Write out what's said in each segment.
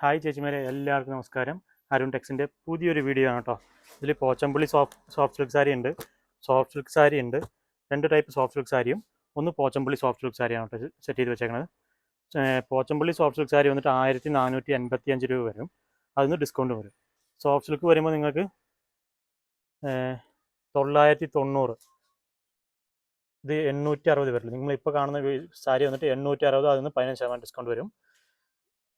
Hi ചേച്ചിമാരെ എല്ലാവർക്കും നമസ്കാരം. അരുൺ ടെക്സിന്റെ പുതിയൊരു വീഡിയോ ആണ് കേട്ടോ ഇതിൽ Pochampally soft soft silk sari ഉണ്ട്. സോഫ്റ്റ് സിൽക്ക് സാരി ഉണ്ട്. രണ്ട് ടൈപ്പ് സോഫ്റ്റ് സിൽക്ക് സാരിയും ഒന്ന് പോച്ചമ്പള്ളി സോഫ്റ്റ് സിൽക്ക് സാരിയാണ് കേട്ടോ സെറ്റ് ചെയ്ത് വെച്ചേക്കുന്നത് പോച്ചമ്പുള്ളി സോഫ്റ്റ് സിൽക്ക് സാരി വന്നിട്ട് ആയിരത്തി നാനൂറ്റി എൺപത്തി അഞ്ച് രൂപ വരും. അതിന് ഡിസ്കൗണ്ട് വരും. സോഫ്റ്റ് സിൽക്ക് വരുമ്പോൾ നിങ്ങൾക്ക് തൊള്ളായിരത്തി തൊണ്ണൂറ് ഇത് എണ്ണൂറ്റി അറുപത് വരില്ല? നിങ്ങളിപ്പോൾ കാണുന്ന സാരി വന്നിട്ട് എണ്ണൂറ്റി അറുപത് അതിന് പതിനഞ്ച് ശതമാനം ഡിസ്കൗണ്ട് വരും.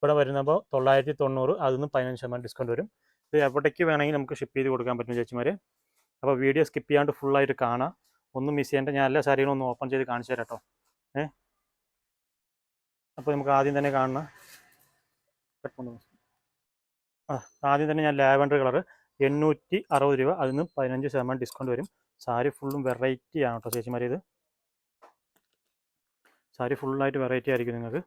ഇവിടെ വരുന്നപ്പോൾ തൊള്ളായിരത്തി തൊണ്ണൂറ് അതിൽ നിന്ന് പതിനഞ്ച് ശതമാനം ഡിസ്കൗണ്ട് വരും. ഇത് എവിടേക്ക് വേണമെങ്കിൽ നമുക്ക് ഷിപ്പ് ചെയ്ത് കൊടുക്കാൻ പറ്റും ചേച്ചിമാർ അപ്പോൾ വീഡിയോ സ്കിപ്പ് ചെയ്യാണ്ട് ഫുള്ളായിട്ട് കാണാം. ഒന്നും മിസ് ചെയ്യേണ്ട ഞാൻ എല്ലാ സാരികളും ഒന്ന് ഓപ്പൺ ചെയ്ത് കാണിച്ചു തരാം കേട്ടോ ഏ? അപ്പോൾ നമുക്ക് ആദ്യം തന്നെ കാണണം ആ ആദ്യം തന്നെ ഞാൻ ലാവൻഡർ കളർ എണ്ണൂറ്റി അറുപത് രൂപ അതിൽ നിന്ന് പതിനഞ്ച് ശതമാനം ഡിസ്കൗണ്ട് വരും. സാരി ഫുള്ളും വെറൈറ്റി ആണ് കേട്ടോ ചേച്ചിമാർ ഇത്. സാരി ഫുള്ളായിട്ട് വെറൈറ്റി ആയിരിക്കും നിങ്ങൾക്ക്.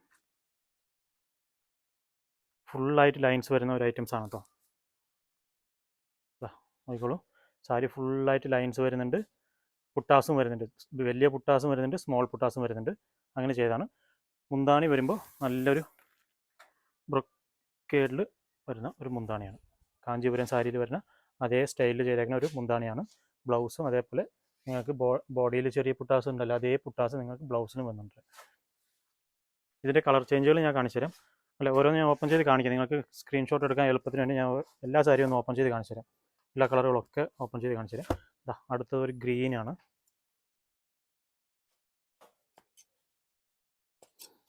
ഫുള്ളായിട്ട് ലൈൻസ് വരുന്ന ഒരു ഐറ്റംസ് ആണ് കേട്ടോ നോക്കിക്കോളൂ. സാരി ഫുള്ളായിട്ട് ലൈൻസ് വരുന്നുണ്ട്. പുട്ടാസും വരുന്നുണ്ട്. വലിയ പുട്ടാസും വരുന്നുണ്ട് സ്മോൾ പുട്ടാസും വരുന്നുണ്ട്. അങ്ങനെ ചെയ്താണ്. മുന്താണി വരുമ്പോൾ നല്ലൊരു ബ്രൊക്കേഡിൽ വരുന്ന ഒരു മുന്താണിയാണ്. കാഞ്ചീപുരം സാരിയിൽ വരുന്ന അതേ സ്റ്റൈലിൽ ചെയ്തേക്കുന്ന ഒരു മുന്താണിയാണ്. ബ്ലൗസും അതേപോലെ നിങ്ങൾക്ക് ബോഡിയിൽ ചെറിയ പുട്ടാസ് ഉണ്ടല്ലോ അതേ പുട്ടാസ് നിങ്ങൾക്ക് ബ്ലൗസിനും വന്നിട്ടുണ്ട്. ഇതിന്റെ കളർ ചേഞ്ചുകൾ ഞാൻ കാണിച്ചു തരാം അല്ല ഓരോന്ന് ഞാൻ ഓപ്പൺ ചെയ്ത് കാണിക്കാം. നിങ്ങൾക്ക് സ്ക്രീൻഷോട്ട് എടുക്കാൻ എളുപ്പത്തിന് വേണ്ടി ഞാൻ എല്ലാ സാരിയും ഒന്ന് ഓപ്പൺ ചെയ്ത് കാണിച്ചു തരാം. എല്ലാ കളറുകളൊക്കെ ഓപ്പൺ ചെയ്ത് കാണിച്ചു തരാം. ദാ അടുത്തത് ഒരു ഗ്രീൻ ആണ്.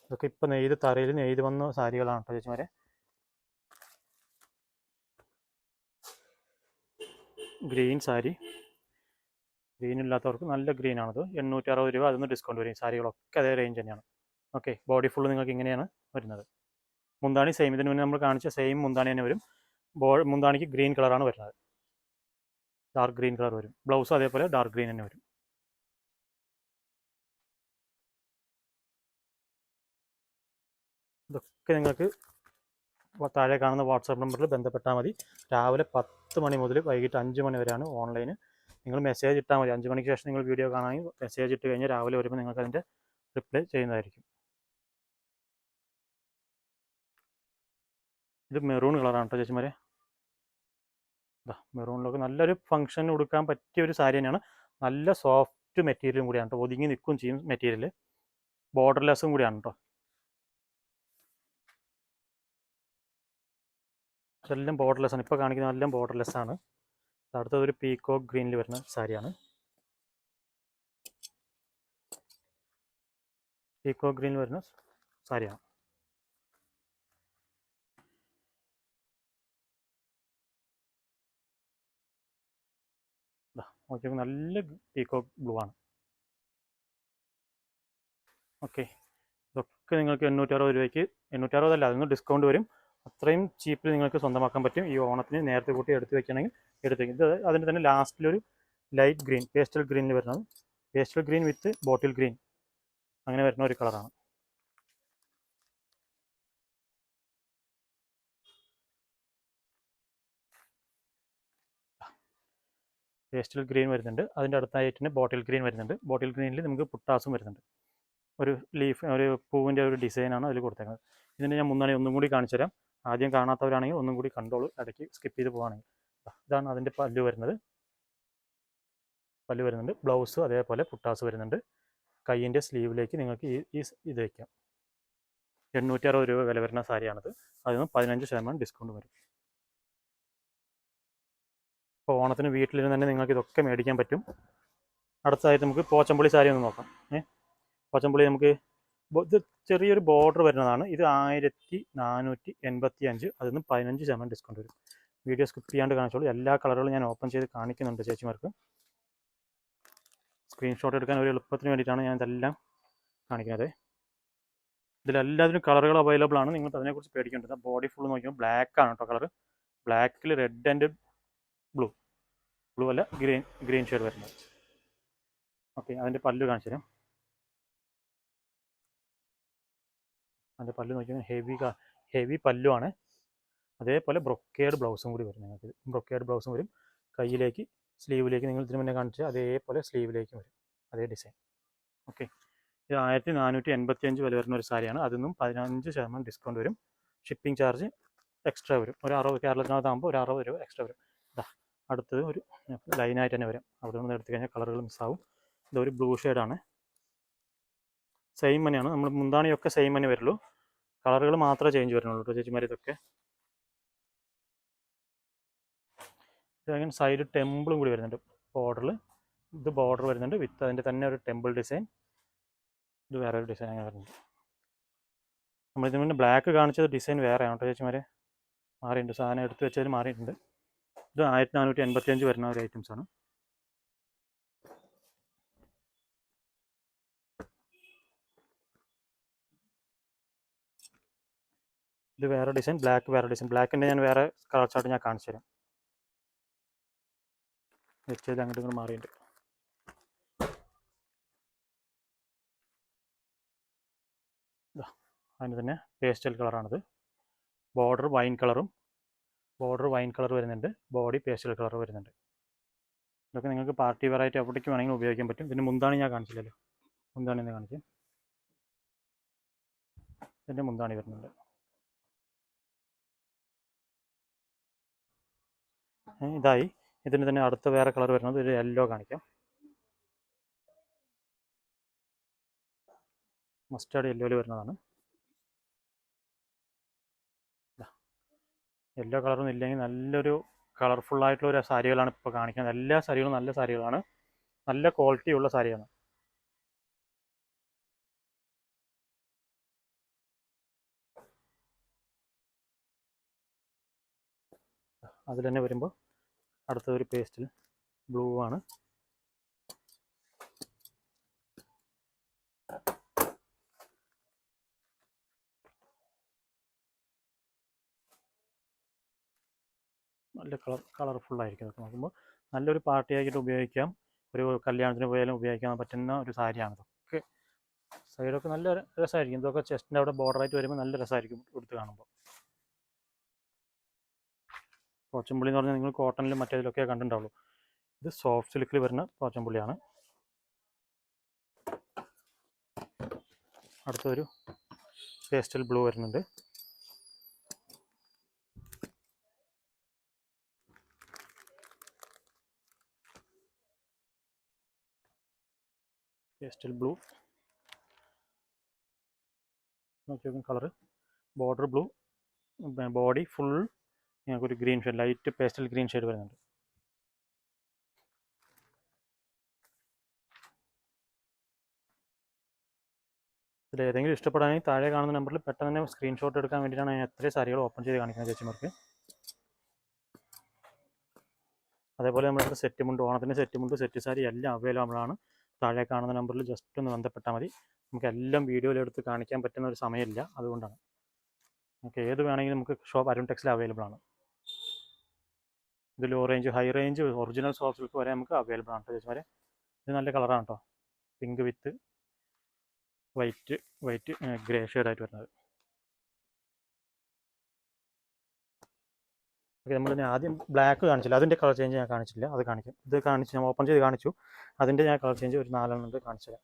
ഇതൊക്കെ ഇപ്പം നെയ്ത് തറയിൽ നെയ്ത് വന്ന സാരികളാണ് കേട്ടോ ചേച്ചിമാരെ. ഗ്രീൻ സാരി. ഗ്രീൻ ഇല്ലാത്തവർക്ക് നല്ല ഗ്രീൻ ആണത്. എണ്ണൂറ്റി അറുപത് രൂപ അതിന് ഡിസ്കൗണ്ട് വരും സാരികളൊക്കെ അതേ റേഞ്ച് തന്നെയാണ്. ഓക്കെ ബോഡി ഫുള്ള് നിങ്ങൾക്ക് ഇങ്ങനെയാണ് വരുന്നത്. മുന്താണി സെയിം ഇതിന് മുന്നേ നമ്മൾ കാണിച്ച സെയിം മുന്താണി തന്നെ വരും. ബോൾ മുന്താണിക്ക് ഗ്രീൻ കളറാണ് വരുന്നത്. ഡാർക്ക് ഗ്രീൻ കളർ വരും. ബ്ലൗസ് അതേപോലെ ഡാർക്ക് ഗ്രീൻ തന്നെ വരും. ഇതൊക്കെ നിങ്ങൾക്ക് താഴെ കാണുന്ന വാട്സാപ്പ് നമ്പറിൽ ബന്ധപ്പെട്ടാൽ മതി. രാവിലെ പത്ത് മണി മുതൽ വൈകിട്ട് അഞ്ച് മണി വരെയാണ് ഓൺലൈന് നിങ്ങൾ മെസ്സേജ് ഇട്ടാൽ മതി. അഞ്ച് മണിക്ക് ശേഷം നിങ്ങൾ വീഡിയോ കാണാൻ മെസ്സേജ് ഇട്ട് കഴിഞ്ഞാൽ രാവിലെ വരുമ്പോൾ നിങ്ങൾക്ക് അതിന്റെ റിപ്ലൈ ചെയ്യുന്നതായിരിക്കും. ഇത് മെറൂൺ കളറാണ് കേട്ടോ ചേച്ചിമാരെ. ഇതാ മെറൂണിലൊക്കെ നല്ലൊരു ഫംഗ്ഷൻ കൊടുക്കാൻ പറ്റിയ ഒരു സാരി തന്നെയാണ്. നല്ല സോഫ്റ്റ് മെറ്റീരിയലും കൂടിയാണ് കേട്ടോ ഒതുങ്ങി നിൽക്കും ചെയ്യും മെറ്റീരിയൽ ബോർഡർലെസ്സും കൂടിയാണ് കേട്ടോ എല്ലാം ബോർഡർലെസ് ആണ്. ഇപ്പോൾ കാണിക്കുന്ന എല്ലാം ബോർഡർലെസ് ആണ്. അടുത്തത് ഒരു പീക്കോ ഗ്രീനിൽ വരുന്ന സാരിയാണ്. പീക്കോ ഗ്രീനിൽ വരുന്ന സാരിയാണ്. നോക്കിയാൽ നല്ല പീക്കോക്ക് ബ്ലൂ ആണ്. ഓക്കെ ഇതൊക്കെ നിങ്ങൾക്ക് എണ്ണൂറ്ററുപത് രൂപയ്ക്ക് എണ്ണൂറ്ററുപതല്ല അതിന് ഡിസ്കൗണ്ട് വരും. അത്രയും ചീപ്പിൽ നിങ്ങൾക്ക് സ്വന്തമാക്കാൻ പറ്റും. ഈ ഓണത്തിന് നേരത്തെ കൂട്ടി എടുത്ത് വെക്കണമെങ്കിൽ എടുത്ത് വയ്ക്കും ഇത് അതിന്റെ തന്നെ ലാസ്റ്റിലൊരു ലൈറ്റ് ഗ്രീൻ പേസ്റ്റൽ ഗ്രീനിൽ വരുന്നത്. Pastel green with bottle green അങ്ങനെ വരുന്ന ഒരു കളറാണ് പേസ്റ്റൽ ഗ്രീൻ വരുന്നുണ്ട്. അതിന്റെ അടുത്തായിട്ട് തന്നെ ബോട്ടിൽ ഗ്രീൻ വരുന്നുണ്ട്. ബോട്ടിൽ ഗ്രീനിൽ നമുക്ക് പുട്ടാസും വരുന്നുണ്ട്. ഒരു ലീഫ് ഒരു പൂവിന്റെ ഒരു ഡിസൈനാണ് അതിൽ കൊടുത്തേക്കുന്നത്. ഇതിന്റെ ഞാൻ മുന്നണി ഒന്നും കൂടി കാണിച്ചു തരാം. ആദ്യം കാണാത്തവരാണെങ്കിൽ ഒന്നും കൂടി കണ്ടോളൂ. ഇടയ്ക്ക് സ്കിപ്പ് ചെയ്ത് പോകുകയാണെങ്കിൽ ഇതാണ് അതിന്റെ പല്ല് വരുന്നത്. പല്ല് വരുന്നുണ്ട്. ബ്ലൗസ് അതേപോലെ പുട്ടാസ് വരുന്നുണ്ട്. കൈയിന്റെ സ്ലീവിലേക്ക് നിങ്ങൾക്ക് ഈ ഇത് വയ്ക്കാം എണ്ണൂറ്റി അറുപത് രൂപ വില വരുന്ന സാരിയാണിത്. അതിൽ നിന്ന് പതിനഞ്ച് ശതമാനം ഡിസ്കൗണ്ട് വരും. ഇപ്പോൾ ഓണത്തിന് വീട്ടിലിരുന്ന് തന്നെ നിങ്ങൾക്ക് ഇതൊക്കെ മേടിക്കാൻ പറ്റും. അടുത്തതായിട്ട് നമുക്ക് പോച്ചമ്പുളി സാരി ഒന്ന് നോക്കാം. ഏ? പോച്ചമ്പുളി നമുക്ക് ഇത് ചെറിയൊരു ബോർഡർ വരുന്നതാണ്. ഇത് ആയിരത്തി നാനൂറ്റി എൺപത്തി അഞ്ച് അതിൽ നിന്ന് പതിനഞ്ച് ശതമാനം ഡിസ്കൗണ്ട് വരും. വീഡിയോ സ്കിപ്പ് ചെയ്യാണ്ട് കാണിച്ചോളൂ. എല്ലാ കളറുകളും ഞാൻ ഓപ്പൺ ചെയ്ത് കാണിക്കുന്നുണ്ട് ചേച്ചിമാർക്ക്. സ്ക്രീൻഷോട്ട് എടുക്കാൻ ഒരു എളുപ്പത്തിന് വേണ്ടിയിട്ടാണ് ഞാൻ ഇതെല്ലാം കാണിക്കുന്നത്. ഇതിലെല്ലാത്തിനും കളറുകൾ അവൈലബിൾ ആണ്. നിങ്ങൾക്ക് അതിനെക്കുറിച്ച് പേടിക്കേണ്ടത് ബോഡി ഫുൾ നോക്കിയാൽ ബ്ലാക്ക് ആണ് കേട്ടോ കളർ ബ്ലാക്കിൽ റെഡ് ആൻഡ് ബ്ലൂ. ബ്ലൂ അല്ല ഗ്രീൻ ഗ്രീൻ ഷെയ്ഡ് വരുന്നത്. ഓക്കെ അതിന്റെ പല്ല് കാണിച്ചു തരാം. അതിന്റെ പല്ല് നോക്കിയാൽ ഹെവി ഹെവി പല്ലുമാണ് അതേപോലെ ബ്രൊക്കേഡ് ബ്ലൗസും കൂടി വരും നിങ്ങൾക്ക്. ബ്രൊക്കേഡ് ബ്ലൗസും വരും. കയ്യിലേക്ക് സ്ലീവിലേക്ക് നിങ്ങൾ ഇതിന് മുന്നേ കാണിച്ച അതേപോലെ സ്ലീവിലേക്കും വരും. അതേ ഡിസൈൻ. ഓക്കെ ഇത് ആയിരത്തി നാനൂറ്റി എൺപത്തി അഞ്ച് വില വരുന്ന ഒരു സാരിയാണ്. അതിന്നും പതിനഞ്ച് ശതമാനം ഡിസ്കൗണ്ട് വരും. ഷിപ്പിംഗ് ചാർജ് എക്സ്ട്രാ വരും. ഒരു അറുപത് കേരളത്തിനകത്താകുമ്പോൾ ഒരു അറുപത് രൂപ എക്സ്ട്രാ വരും. അടുത്തത് ഒരു ലൈനായിട്ട് തന്നെ വരും. അവിടെ നിന്ന് എടുത്തു കഴിഞ്ഞാൽ കളറുകൾ മിസ്സാവും. ഇതൊരു ബ്ലൂ ഷെയ്ഡാണ്. സെയിം തന്നെയാണ് നമ്മൾ മുന്താണിയൊക്കെ സെയിം തന്നെ വരുള്ളൂ. കളറുകൾ മാത്രമേ ചേഞ്ച് വരുന്നുള്ളൂ കേട്ടോ ചേച്ചിമാർ ഇതൊക്കെ. സൈഡ് ടെമ്പിളും കൂടി വരുന്നുണ്ട്. ബോർഡറിൽ ഇത് ബോർഡർ വരുന്നുണ്ട്. വിത്ത് അതിന്റെ തന്നെ ഒരു ടെമ്പിൾ ഡിസൈൻ ഇത് വേറെ ഒരു ഡിസൈൻ അങ്ങനെ വരുന്നുണ്ട്. നമ്മളിതിന് മുന്നേ ബ്ലാക്ക് കാണിച്ചത് ഡിസൈൻ വേറെയാണ് കേട്ടോ ചേച്ചിമാരെ. മാറിയിട്ടുണ്ട്. സാധനം എടുത്തു വെച്ചാൽ മാറിയിട്ടുണ്ട്. ഇത് ആയിരത്തി നാനൂറ്റി എൺപത്തി അഞ്ച് വരുന്ന ഒരു ഐറ്റംസ് ആണ്. ഇത് വേറെ ഡിസൈൻ ബ്ലാക്ക് വേറെ ഡിസൈൻ ബ്ലാക്കിന്റെ ഞാൻ വേറെ കളർ ചാർട്ട് ഞാൻ കാണിച്ചു തരാം. വെച്ചത് അങ്ങോട്ട് ഇങ്ങോട്ട് മാറിയിട്ടുണ്ട്. അതിന് തന്നെ പേസ്റ്റൽ കളറാണിത് ബോർഡർ വൈൻ കളറും ബോർഡർ വൈൻ കളർ വരുന്നുണ്ട്. ബോഡി പേസ്റ്റൽ കളർ വരുന്നുണ്ട്. ഇതൊക്കെ നിങ്ങൾക്ക് പാർട്ടി വെറൈറ്റി എവിടേക്ക് വേണമെങ്കിലും ഉപയോഗിക്കാൻ പറ്റും. ഇതിന്റെ മുന്താണി ഞാൻ കാണിച്ചില്ലല്ലോ. മുന്താണി എന്ന് കാണിച്ചു. ഇതിന്റെ മുന്താണി വരുന്നുണ്ട്. ഇതായി. ഇതിന് തന്നെ അടുത്ത വേറെ കളർ വരുന്നത് ഒരു യെല്ലോ കാണിക്കാം. മസ്റ്റാർഡ് യെല്ലോയിൽ വരുന്നതാണ്. യെല്ലോ കളറൊന്നും ഇല്ലെങ്കിൽ നല്ലൊരു കളർഫുൾ ആയിട്ടുള്ള ഒരു സാരികളാണ് ഇപ്പോൾ കാണിക്കുന്നത്. എല്ലാ സാരികളും നല്ല സാരികളാണ്. നല്ല ക്വാളിറ്റി ഉള്ള സാരിയാണ് അതിൽ തന്നെ വരുമ്പോൾ അടുത്തൊരു പേസ്റ്റിൽ ബ്ലൂ ആണ്. നല്ല കളർ കളർഫുൾ ആയിരിക്കും ഇതൊക്കെ നോക്കുമ്പോൾ നല്ലൊരു പാർട്ടി ആയിട്ട് ഉപയോഗിക്കാം. ഒരു കല്യാണത്തിന് പോയാലും ഉപയോഗിക്കാൻ പറ്റുന്ന ഒരു സാരിയാണ് ഇതൊക്കെ സൈഡൊക്കെ നല്ല രസമായിരിക്കും. ഇതൊക്കെ ചെസ്റ്റിന്റെ അവിടെ ബോർഡറായിട്ട് വരുമ്പോൾ നല്ല രസമായിരിക്കും എടുത്ത് കാണുമ്പോൾ പോച്ചമ്പുള്ളി എന്ന് പറഞ്ഞാൽ നിങ്ങൾ കോട്ടണിലും മറ്റേതിലൊക്കെ കണ്ടിട്ടുണ്ടാവുള്ളൂ. ഇത് സോഫ്റ്റ് സിൽക്കിൽ വരുന്ന പോച്ചമ്പുള്ളിയാണ് അടുത്തൊരു പേസ്റ്റൽ ബ്ലൂ വരുന്നുണ്ട്. Pastel blue. നോക്കി നോക്കും colour. Border blue. Body full ഞങ്ങൾക്കൊരു green shade light pastel green shade വരുന്നുണ്ട്. ഇതിൽ ഏതെങ്കിലും ഇഷ്ടപ്പെടാണെങ്കിൽ താഴെ കാണുന്ന നമ്പറിൽ പെട്ടെന്ന് തന്നെ സ്ക്രീൻഷോട്ട് എടുക്കാൻ വേണ്ടിയിട്ടാണ് ഞാൻ എത്രയും സാരികൾ ഓപ്പൺ ചെയ്ത് കാണിക്കുന്നത് ചേച്ചിമാർക്ക്. അതേപോലെ നമ്മുടെ സെറ്റ് മുണ്ട് ഓണത്തിന്റെ സെറ്റ് മുണ്ട് സെറ്റ് സാരി എല്ലാം അവൈലബിൾ ആണ്. താഴെ കാണുന്ന നമ്പറിൽ ജസ്റ്റ് ഒന്ന് ബന്ധപ്പെട്ടാൽ മതി. നമുക്ക് എല്ലാം വീഡിയോയിലെടുത്ത് കാണിക്കാൻ പറ്റുന്ന ഒരു സമയമില്ല. അതുകൊണ്ടാണ്. നമുക്ക് ഏത് വേണമെങ്കിലും നമുക്ക് ഷോപ്പ് അരുൺ ടെക്സിൽ അവൈലബിൾ ആണ്. ഇത് low range high range original soft വരെ നമുക്ക് അവൈലബിൾ ആണ് കേട്ടോ ചേച്ചിമാരെ. ഇത് നല്ല കളറാണ് കേട്ടോ pink with white white grey ഷെയ്ഡായിട്ട് വരുന്നത്. ഓക്കെ നമ്മൾ ഞാൻ ആദ്യം ബ്ലാക്ക് കാണിച്ചില്ല. അതിന്റെ കളർ ചേഞ്ച് ഞാൻ കാണിച്ചില്ല. അത് കാണിക്കും. ഇത് കാണിച്ച് ഞാൻ ഓപ്പൺ ചെയ്ത് കാണിച്ചു. അതിന്റെ ഞാൻ കളർ ചേഞ്ച് ഒരു നാലെണ്ണം ഉണ്ട് കാണിച്ചു തരാം.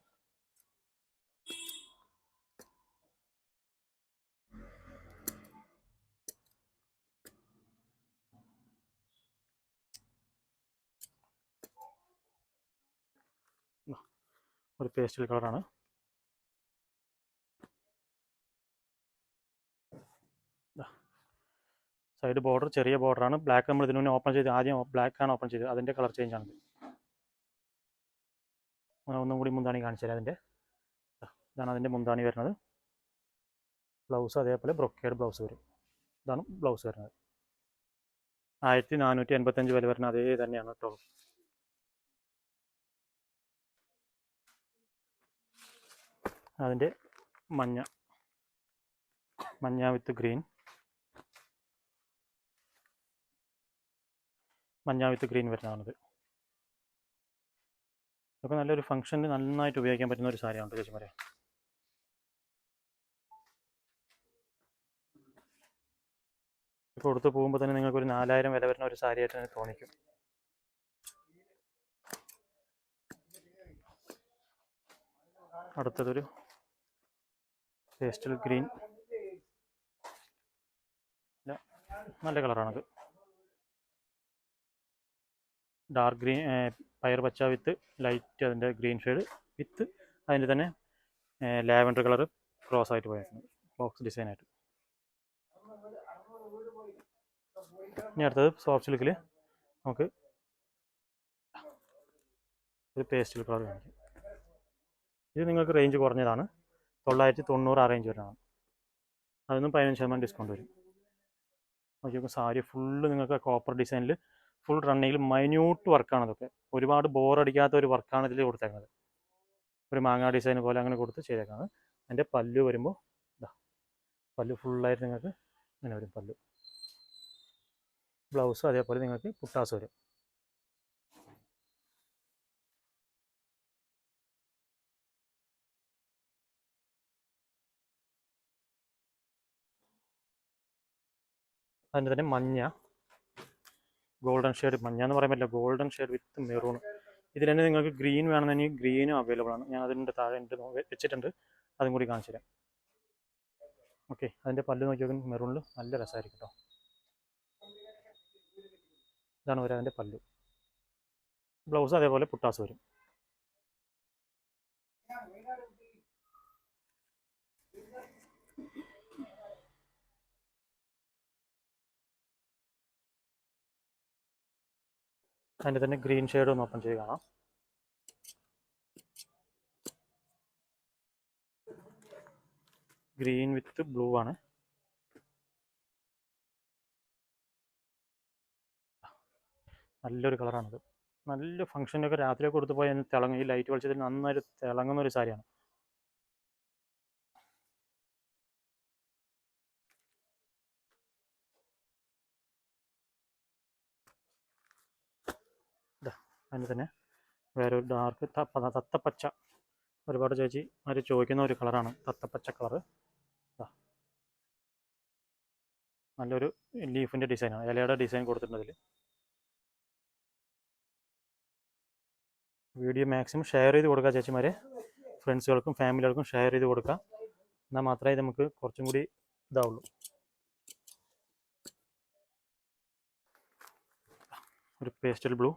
ഒരു പേസ്റ്റൽ കളറാണ് സൈഡ് ബോർഡർ ചെറിയ ബോർഡറാണ് ബ്ലാക്ക് നമ്മൾ ഇതിനു മുന്നേ ഓപ്പൺ ചെയ്ത് ആദ്യം ബ്ലാക്ക് ആണ് ഓപ്പൺ ചെയ്തത്. അതിന്റെ കളർ ചേഞ്ച് ആണ്. ഒന്നും കൂടി മുന്താണി കാണിച്ചു തരാം അതിന്റെ. ഇതാണ് അതിന്റെ മുന്താണി വരുന്നത്. ബ്ലൗസ് അതേപോലെ ബ്രൊക്കേഡ് ബ്ലൗസ് വരും. ഇതാണ് ബ്ലൗസ് വരുന്നത്. ആയിരത്തി നാനൂറ്റി എൺപത്തഞ്ച് വില വരുന്ന അതേ തന്നെയാണ് കേട്ടോ. അതിന്റെ മഞ്ഞ മഞ്ഞ വിത്ത് ഗ്രീൻ മഞ്ഞ വിത്ത് ഗ്രീൻ വരുന്നതാണിത്. ഇതൊക്കെ നല്ലൊരു ഫംഗ്ഷന് നന്നായിട്ട് ഉപയോഗിക്കാൻ പറ്റുന്ന ഒരു സാരിയാണ് ചേച്ചി പറയാം. കൊടുത്ത് പോകുമ്പോൾ തന്നെ നിങ്ങൾക്ക് ഒരു നാലായിരം വില വരുന്ന ഒരു സാരിയായിട്ട് എനിക്ക് തോന്നിക്കും. അടുത്തതൊരു പേസ്റ്റൽ ഗ്രീൻ. നല്ല കളറാണത്. ഡാർക്ക് ഗ്രീൻ പയർ പച്ച വിത്ത് ലൈറ്റ് അതിന്റെ ഗ്രീൻ ഷെയ്ഡ് വിത്ത് അതിന്റെ തന്നെ ലാവൻഡർ കളർ ക്രോസ് ആയിട്ട് പോയിട്ടുണ്ട് ബോക്സ് ഡിസൈൻ ആയിട്ട്. ഇനി അടുത്തത് സോഫ്റ്റ് സിൽക്കിൽ നമുക്ക് ഒരു പേസ്റ്റൽ കളർ കാണിക്കും. ഇത് നിങ്ങൾക്ക് റേഞ്ച് കുറഞ്ഞതാണ്. തൊള്ളായിരത്തി തൊണ്ണൂറ് ആ റേഞ്ച് വരുന്നതാണ് അതിനും പതിനഞ്ച് ശതമാനം ഡിസ്കൗണ്ട് വരും. നോക്കി നോക്കുമ്പോൾ സാരി ഫുള്ള് നിങ്ങൾക്ക് കോപ്പർ ഡിസൈനിൽ ഫുൾ റണ്ണിങ്ങിൽ മൈന്യൂട്ട് വർക്കാണ് അതൊക്കെ. ഒരുപാട് ബോറടിക്കാത്ത ഒരു വർക്കാണ് ഇതിൽ കൊടുത്തേക്കുന്നത് ഒരു മാങ്ങാ ഡിസൈൻ പോലെ അങ്ങനെ കൊടുത്ത് ചെയ്തേക്കുന്നത് അതിന്റെ പല്ലു വരുമ്പോൾ ഇതാ പല്ലു ഫുള്ളായിട്ട് നിങ്ങൾക്ക് ഇങ്ങനെ വരും പല്ലു. ബ്ലൗസ് അതേപോലെ നിങ്ങൾക്ക് പുട്ടാസ് വരും. അതിന്റെ തന്നെ മഞ്ഞ ഗോൾഡൻ ഷെയ്ഡ് മഞ്ഞ എന്ന് പറയാൻ പറ്റില്ല. ഗോൾഡൻ ഷെയ്ഡ് വിത്ത് മെറൂൺ ഇതിൽ തന്നെ നിങ്ങൾക്ക് ഗ്രീൻ വേണമെന്നുണ്ടെങ്കിൽ ഗ്രീനും അവൈലബിൾ ആണ്. ഞാൻ അതിന്റെ താഴെ എന്റെ വെച്ചിട്ടുണ്ട്. അതും കൂടി കാണിച്ചു തരാം. ഓക്കെ അതിന്റെ പല്ല് നോക്കിയാൽ മെറൂണിൽ നല്ല രസമായിരിക്കും കേട്ടോ ഇതാണ് വരെ അതിന്റെ പല്ല്. ബ്ലൗസ് അതേപോലെ പുട്ടാസ് വരും. അതിന്റെ തന്നെ ഗ്രീൻ ഷെയ്ഡ് ഒന്ന് ഓപ്പൺ ചെയ്ത് കാണാം. ഗ്രീൻ വിത്ത് ബ്ലൂ ആണ്. നല്ലൊരു കളറാണിത്. നല്ല ഫംഗ്ഷനൊക്കെ രാത്രിയൊക്കെ കൊടുത്തു പോയാൽ തിളങ്ങും ഈ ലൈറ്റ് വെളിച്ചത്തിൽ നന്നായിട്ട് തിളങ്ങുന്ന ഒരു സാരിയാണ് ഇതാ അതിന് തന്നെ വേറെ ഒരു ഡാർക്ക് തത്തപ്പച്ച. ഒരുപാട് ചേച്ചി അവർ ചോദിക്കുന്ന ഒരു കളറാണ് തത്തപ്പച്ച കളറ് നല്ലൊരു ലീഫിന്റെ ഡിസൈനാണ് ഇലയുടെ ഡിസൈൻ കൊടുത്തിട്ടുണ്ട് വീഡിയോ മാക്സിമം ഷെയർ ചെയ്ത് കൊടുക്കുക ചേച്ചിമാരെ. ഫ്രണ്ട്സുകൾക്കും ഫാമിലികൾക്കും ഷെയർ ചെയ്ത് കൊടുക്കുക എന്നാൽ മാത്രമേ നമുക്ക് കുറച്ചും കൂടി ഇതാവുള്ളൂ. ഒരു പേസ്റ്റൽ ബ്ലൂ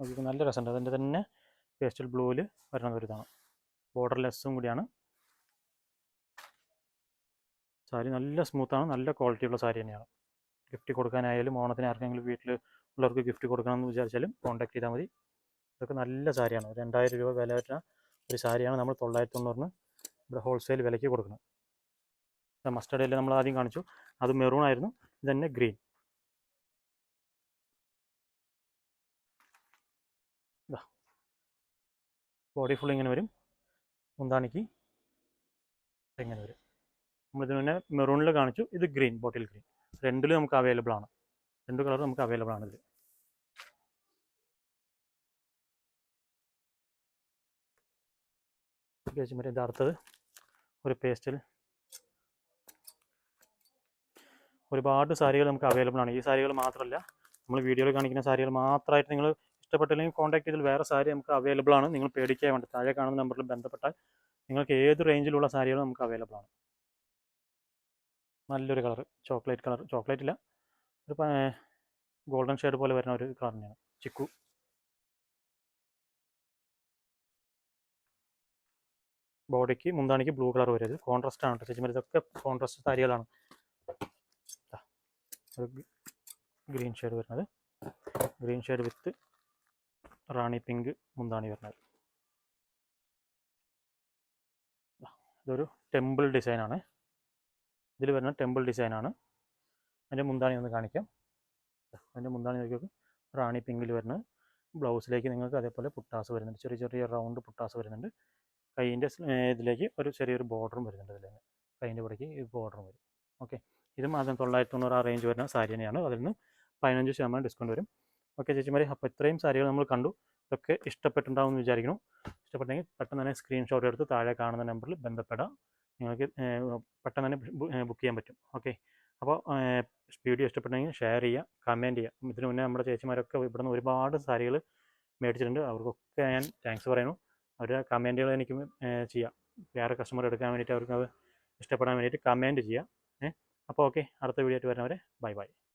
നോക്കിക്കോ നല്ല രസമുണ്ട്. അതിന്റെ തന്നെ പേസ്റ്റൽ ബ്ലൂവിൽ വരണ ഒരു ഇതാണ്. ബോർഡർ ലെസ്സും കൂടിയാണ്. സാരി നല്ല സ്മൂത്താണ് നല്ല ക്വാളിറ്റി ഉള്ള സാരി തന്നെയാണ്. ഗിഫ്റ്റ് കൊടുക്കാനായാലും ഓണത്തിന് ആർക്കെങ്കിലും വീട്ടിൽ ഉള്ളവർക്ക് ഗിഫ്റ്റ് കൊടുക്കണമെന്ന് വിചാരിച്ചാലും കോൺടാക്ട് ചെയ്താൽ മതി. ഇതൊക്കെ നല്ല സാരിയാണ്. രണ്ടായിരം രൂപ വില വരുന്ന ഒരു സാരിയാണ് നമ്മൾ തൊള്ളായിരത്തി തൊണ്ണൂറിന് ഇവിടെ ഹോൾസെയിൽ വിലയ്ക്ക് കൊടുക്കുന്നത്. മസ്റ്റർഡ് നമ്മൾ ആദ്യം കാണിച്ചു. അത് മെറൂൺ ആയിരുന്നു. ഇത് തന്നെ ഗ്രീൻ ബോഡി ഫുൾ ഇങ്ങനെ വരും. മുന്താണിക്ക് ഇങ്ങനെ വരും. നമ്മളിതിന് മുന്നേ മെറൂണിൽ കാണിച്ചു. ഇത് ഗ്രീൻ ബോട്ടിൽ ഗ്രീൻ രണ്ടിലും നമുക്ക് അവൈലബിൾ ആണ്. രണ്ട് കളർ നമുക്ക് അവൈലബിൾ ആണ് ഇതിൽ ഇത് അടുത്തത് ഒരു പേസ്റ്റിൽ ഒരുപാട് സാരികൾ നമുക്ക് അവൈലബിൾ ആണ്. ഈ സാരികൾ മാത്രമല്ല നമ്മൾ വീഡിയോയിൽ കാണിക്കുന്ന സാരികൾ മാത്രമായിട്ട് നിങ്ങൾ ഇഷ്ടപ്പെട്ടില്ലെങ്കിൽ കോൺടാക്ട് ചെയ്താൽ വേറെ സാരി നമുക്ക് അവൈലബിൾ ആണ്. നിങ്ങൾ പേടിക്കാൻ വേണ്ടി. താഴെ കാണുന്ന നമ്പറിൽ ബന്ധപ്പെട്ടാൽ നിങ്ങൾക്ക് ഏത് റേഞ്ചിലുള്ള സാരികളും നമുക്ക് അവൈലബിൾ ആണ്. നല്ലൊരു കളർ ചോക്ലേറ്റ് കളർ ചോക്ലേറ്റ് ഇല്ല. ഒരു ഗോൾഡൻ ഷെയ്ഡ് പോലെ വരുന്ന ഒരു കളർ തന്നെയാണ്. ചിക്കു. ബോഡിക്ക് മുന്താണിക്ക് ബ്ലൂ കളർ വരും കോൺട്രസ്റ്റ് ആണ് കേട്ടോ. ചേച്ചിമാർ ഇതൊക്കെ കോൺട്രാസ്റ്റ് സാരികളാണ്. ഗ്രീൻ ഷെയ്ഡ് വരുന്നത്. Green shade with rani pink മുന്താണി വരുന്നത്. ഇതൊരു ടെമ്പിൾ ഡിസൈനാണ് ഇതിൽ വരുന്ന ടെമ്പിൾ ഡിസൈനാണ് അതിന്റെ മുന്താണി ഒന്ന് കാണിക്കാം. അതിന്റെ മുന്താണി നോക്കിയൊക്കെ റാണി പിങ്കിൽ വരുന്ന ബ്ലൗസിലേക്ക് നിങ്ങൾക്ക് അതേപോലെ പുട്ടാസ് വരുന്നുണ്ട്. ചെറിയ ചെറിയ റൗണ്ട് പുട്ടാസ് വരുന്നുണ്ട്. കൈയിന്റെ ഇതിലേക്ക് ഒരു ചെറിയൊരു ബോർഡറും വരുന്നുണ്ട് ഇതിൽ തന്നെ കൈയിന്റെ ഈ ബോർഡറും വരും. ഓക്കെ. ഇതും ആദ്യം തൊള്ളായിരത്തി തൊണ്ണൂറ് ആ റേഞ്ച് വരുന്ന സാരി തന്നെയാണ്. അതിൽ നിന്ന് പതിനഞ്ച് ശതമാനം ഡിസ്കൗണ്ട് വരും. ഓക്കെ ചേച്ചിമാരെ അപ്പോൾ ഇത്രയും സാരികൾ നമ്മൾ കണ്ടു. ഇതൊക്കെ ഇഷ്ടപ്പെട്ടിട്ടുണ്ടാവും വിചാരിക്കുന്നു. ഇഷ്ടപ്പെട്ടെങ്കിൽ പെട്ടെന്ന് തന്നെ സ്ക്രീൻഷോട്ട് എടുത്ത് താഴെ കാണുന്ന നമ്പറിൽ ബന്ധപ്പെടാം. നിങ്ങൾക്ക് പെട്ടെന്ന് തന്നെ ബുക്ക് ചെയ്യാൻ പറ്റും. ഓക്കെ. അപ്പോൾ വീഡിയോ ഇഷ്ടപ്പെട്ടെങ്കിൽ ഷെയർ ചെയ്യുക കമന്റ് ചെയ്യുക. ഇതിനു മുന്നേ നമ്മുടെ ചേച്ചിമാരൊക്കെ ഇവിടെ നിന്ന് ഒരുപാട് സാരികൾ മേടിച്ചിട്ടുണ്ട്. അവർക്കൊക്കെ ഞാൻ താങ്ക്സ് പറയുന്നു. അവരുടെ കമന്റുകൾ എനിക്ക് ചെയ്യാം. വേറെ കസ്റ്റമർ എടുക്കാൻ വേണ്ടിയിട്ട് അവർക്ക് അത് ഇഷ്ടപ്പെടാൻ വേണ്ടിയിട്ട് കമന്റ് ചെയ്യുക. അപ്പോൾ ഓക്കെ. അടുത്ത വീഡിയോ ആയിട്ട് വരുന്നവരെ ബൈ ബൈ